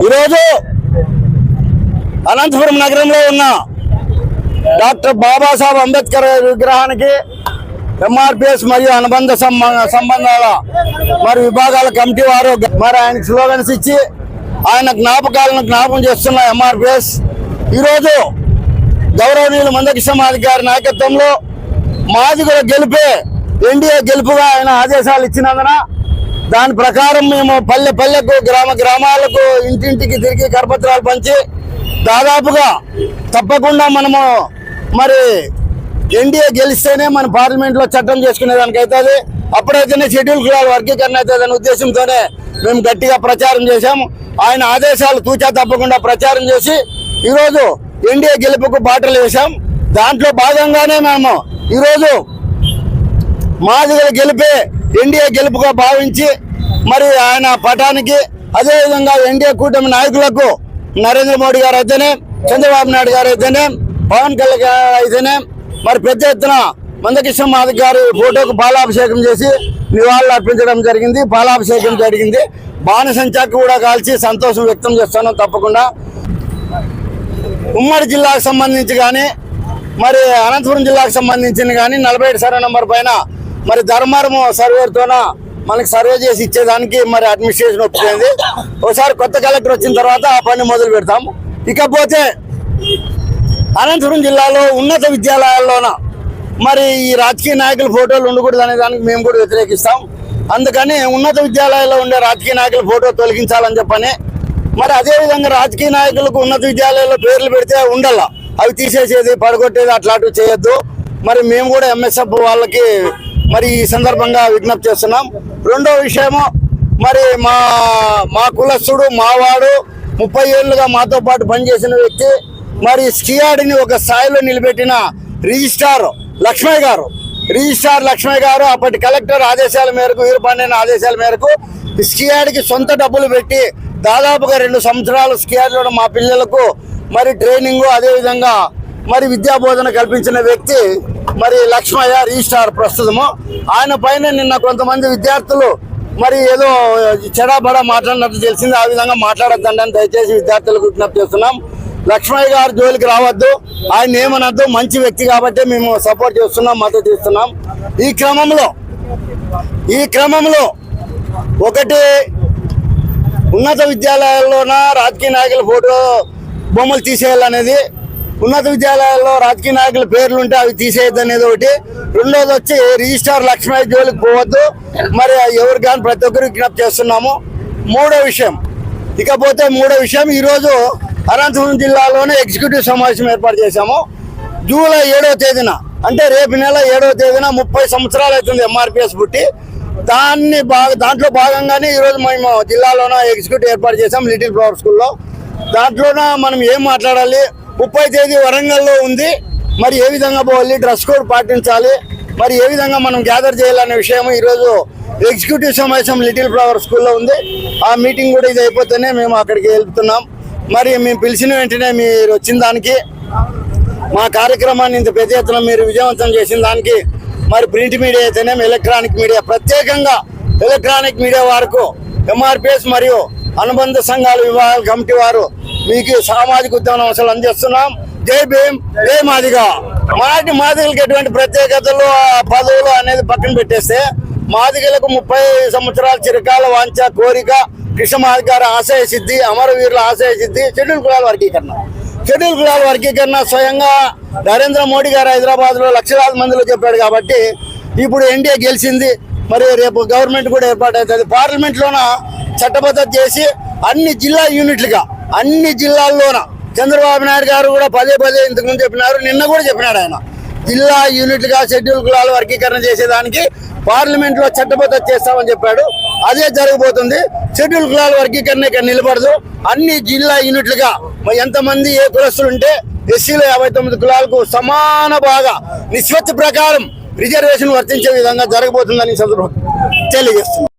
ఈరోజు అనంతపురం నగరంలో ఉన్న డాక్టర్ బాబాసాహెబ్ అంబేద్కర్ విగ్రహానికి ఎంఆర్పిఎస్ మరియు అనుబంధ సంబంధాల మరి విభాగాల కమిటీ వారు మరి ఆయనకు స్లోగన్స్ ఇచ్చి ఆయన జ్ఞాపకాలను జ్ఞాపకం చేస్తున్న ఎంఆర్పిఎస్ ఈరోజు గౌరవనీయులు మందకిషమాధి గారి నాయకత్వంలో మాదిగుల గెలిపే ఎన్డీఏ గెలుపుగా ఆయన ఆదేశాలు ఇచ్చినందున దాని ప్రకారం మేము పల్లె పల్లెకు గ్రామ గ్రామాలకు ఇంటింటికి తిరిగి కరపత్రాలు పంచి దాదాపుగా తప్పకుండా మనము మరి ఎన్డీఏ గెలిస్తేనే మన పార్లమెంట్లో చట్టం చేసుకునేదానికి అవుతుంది అప్పుడైతేనే షెడ్యూల్ కులాల వర్గీకరణ అవుతుంది ఉద్దేశంతోనే మేము గట్టిగా ప్రచారం చేశాము. ఆయన ఆదేశాలు తూచా తప్పకుండా ప్రచారం చేసి ఈరోజు ఎన్డీఏ గెలుపుకు బాటలు వేశాం. దాంట్లో భాగంగానే మేము ఈరోజు మాదిగల గెలిపే ఎన్డీఏ గెలుపుగా భావించి మరి ఆయన పటానికి అదేవిధంగా ఎన్డీఏ కూటమి నాయకులకు నరేంద్ర మోడీ గారు అయితేనే చంద్రబాబు నాయుడు గారు అయితేనే పవన్ కళ్యాణ్ గారు అయితేనే మరి పెద్ద ఎత్తున మందకృష్ణ మాధవ్ గారి ఫోటోకు పాలాభిషేకం చేసి నివాళులు అర్పించడం జరిగింది. పాలాభిషేకం జరిగింది. బాణసంచాకు కూడా కాల్చి సంతోషం వ్యక్తం చేస్తాను తప్పకుండా. ఉమ్మడి జిల్లాకు సంబంధించి కానీ మరి అనంతపురం జిల్లాకు సంబంధించిన కానీ నలభై ఏడు సర్వే నంబర్ పైన మరి ధర్మారం సర్వేతోన మనకి సర్వే చేసి ఇచ్చేదానికి మరి అడ్మినిస్ట్రేషన్ ఒప్పుకుంది. ఒకసారి కొత్త కలెక్టర్ వచ్చిన తర్వాత ఆ పని మొదలు పెడతాం ఇకపోతే అనంతపురం జిల్లాలో ఉన్నత విద్యాలయాల్లోన? మరి ఈ రాజకీయ నాయకుల ఫోటోలు ఉండకూడదు అనే దానికి మేము కూడా వ్యతిరేకిస్తాం. అందుకని ఉన్నత విద్యాలయాల్లో ఉండే రాజకీయ నాయకుల ఫోటో తొలగించాలని చెప్పని మరి అదేవిధంగా రాజకీయ నాయకులకు ఉన్నత విద్యాలయాల్లో పేర్లు పెడితే ఉండాల అవి తీసేసేది పడగొట్టేది అట్లాంటివి చేయొద్దు. మరి మేము కూడా ఎంఎస్ఎఫ్ వాళ్ళకి మరి ఈ సందర్భంగా విజ్ఞప్తి చేస్తున్నాం. రెండో విషయము మరి మా మా కులస్తుడు మావాడు ముప్పై ఏళ్ళుగా మాతో పాటు పనిచేసిన వ్యక్తి మరి స్కియాడిని ఒక స్థాయిలో నిలబెట్టిన రిజిస్ట్రార్ లక్ష్మయ్య గారు. రిజిస్ట్రార్ లక్ష్మయ్య గారు అప్పటి కలెక్టర్ ఆదేశాల మేరకు వీరపాండైన ఆదేశాల మేరకు స్కియాడికి సొంత డబ్బులు పెట్టి దాదాపుగా రెండు సంవత్సరాలు స్కియాడ్లో మా పిల్లలకు మరి ట్రైనింగ్ అదేవిధంగా మరి విద్యా బోధన కల్పించిన వ్యక్తి మరి లక్ష్మయ్య రిజిస్టార్ ప్రస్తుతము. ఆయన పైన నిన్న కొంతమంది విద్యార్థులు మరి ఏదో చెడాబడా మాట్లాడినట్టు తెలిసింది. ఆ విధంగా మాట్లాడద్దండి అని దయచేసి విద్యార్థులకు విజ్ఞప్తి చేస్తున్నాం. లక్ష్మయ్య గారు జోలికి రావద్దు. ఆయన ఏమనద్దు. మంచి వ్యక్తి కాబట్టి మేము సపోర్ట్ చేస్తున్నాం మద్దతు ఇస్తున్నాం. ఈ క్రమంలో ఈ క్రమంలో ఒకటి ఉన్నత విద్యాలయాల్లోన రాజకీయ నాయకుల ఫోటో బొమ్మలు తీసేయాలనేది ఉన్నత విద్యాలయాల్లో రాజకీయ నాయకుల పేర్లు ఉంటే అవి తీసేయద్దు అనేది ఒకటి. రెండోది వచ్చి రిజిస్టార్ లక్ష్మీ జోలికి పోవద్దు. మరి ఎవరు కానీ ప్రతి ఒక్కరు విజ్ఞప్తి చేస్తున్నాము. మూడో విషయం. ఇకపోతే మూడో విషయం ఈరోజు అనంతపురం జిల్లాలోనే ఎగ్జిక్యూటివ్ సమావేశం ఏర్పాటు చేశాము. జూలై ఏడవ తేదీన అంటే రేపు నెల ఏడవ తేదీన ముప్పై సంవత్సరాలు అవుతుంది ఎంఆర్పిఎస్ పుట్టి. దాన్ని బాగా దాంట్లో భాగంగానే ఈరోజు మేము జిల్లాలోన ఎగ్జిక్యూటివ్ ఏర్పాటు చేసాం లిటిల్ ఫ్లవర్ స్కూల్లో. దాంట్లోన మనం ఏం మాట్లాడాలి? ముప్పై తేదీ వరంగల్లో ఉంది. మరి ఏ విధంగా పోవాలి? డ్రెస్ కోడ్ పాటించాలి. మరి ఏ విధంగా మనం గ్యాదర్ చేయాలనే విషయం ఈరోజు ఎగ్జిక్యూటివ్ సమావేశం లిటిల్ ఫ్లవర్ స్కూల్లో ఉంది. ఆ మీటింగ్ కూడా ఇది అయిపోతేనే మేము అక్కడికి వెళ్తున్నాం. మరి మేము పిలిచిన వెంటనే మీరు వచ్చిన దానికి మా కార్యక్రమాన్ని ఇంత పెద్ద ఎత్తున మీరు విజయవంతం చేసిన దానికి మరి ప్రింట్ మీడియా అయితేనే ఎలక్ట్రానిక్ మీడియా ప్రత్యేకంగా ఎలక్ట్రానిక్ మీడియా వరకు ఎంఆర్పిఎస్ మరియు అనుబంధ సంఘాల విభాగాల కమిటీ వారు మీకు సామాజిక ఉద్యమం అవసరం అందిస్తున్నాం. జై భీమ్ జై మాదిగా. మాటి మాదిగలకు ఎటువంటి ప్రత్యేకతలు పదవులు అనేది పక్కన పెట్టేస్తే మాదిగలకు ముప్పై సంవత్సరాల చిరకాల వాంఛ కోరిక కృష్ణమాది గారి ఆశయ సిద్ధి అమరవీరుల ఆశయ సిద్ధి షెడ్యూల్ కులాల వర్గీకరణ. షెడ్యూల్ కులాల వర్గీకరణ స్వయంగా నరేంద్ర మోడీ గారు హైదరాబాద్లో లక్షలాది మందిలో చెప్పాడు కాబట్టి ఇప్పుడు ఎన్డీఏ గెలిచింది. మరి రేపు గవర్నమెంట్ కూడా ఏర్పాటు అవుతుంది పార్లమెంట్ చట్టబద్ధత చేసి అన్ని జిల్లా యూనిట్లుగా అన్ని జిల్లాల్లోన చంద్రబాబు నాయుడు గారు కూడా పదే పదే ఇంతకుముందు చెప్పినారు నిన్న కూడా చెప్పినాడు ఆయన. జిల్లా యూనిట్లుగా షెడ్యూల్ కులాల వర్గీకరణ చేసేదానికి పార్లమెంట్లో చట్టబద్ధ చేస్తామని చెప్పాడు. అదే జరగబోతుంది. షెడ్యూల్ కులాల వర్గీకరణ ఇక్కడ నిలబడదు. అన్ని జిల్లా యూనిట్లుగా ఎంతమంది ఏ కులస్తులు ఉంటే ఎస్సీలో యాభై తొమ్మిది కులాలకు సమాన బాగా నిష్పత్తి ప్రకారం రిజర్వేషన్ వర్తించే విధంగా జరగబోతుందని సందర్భం తెలియజేస్తుంది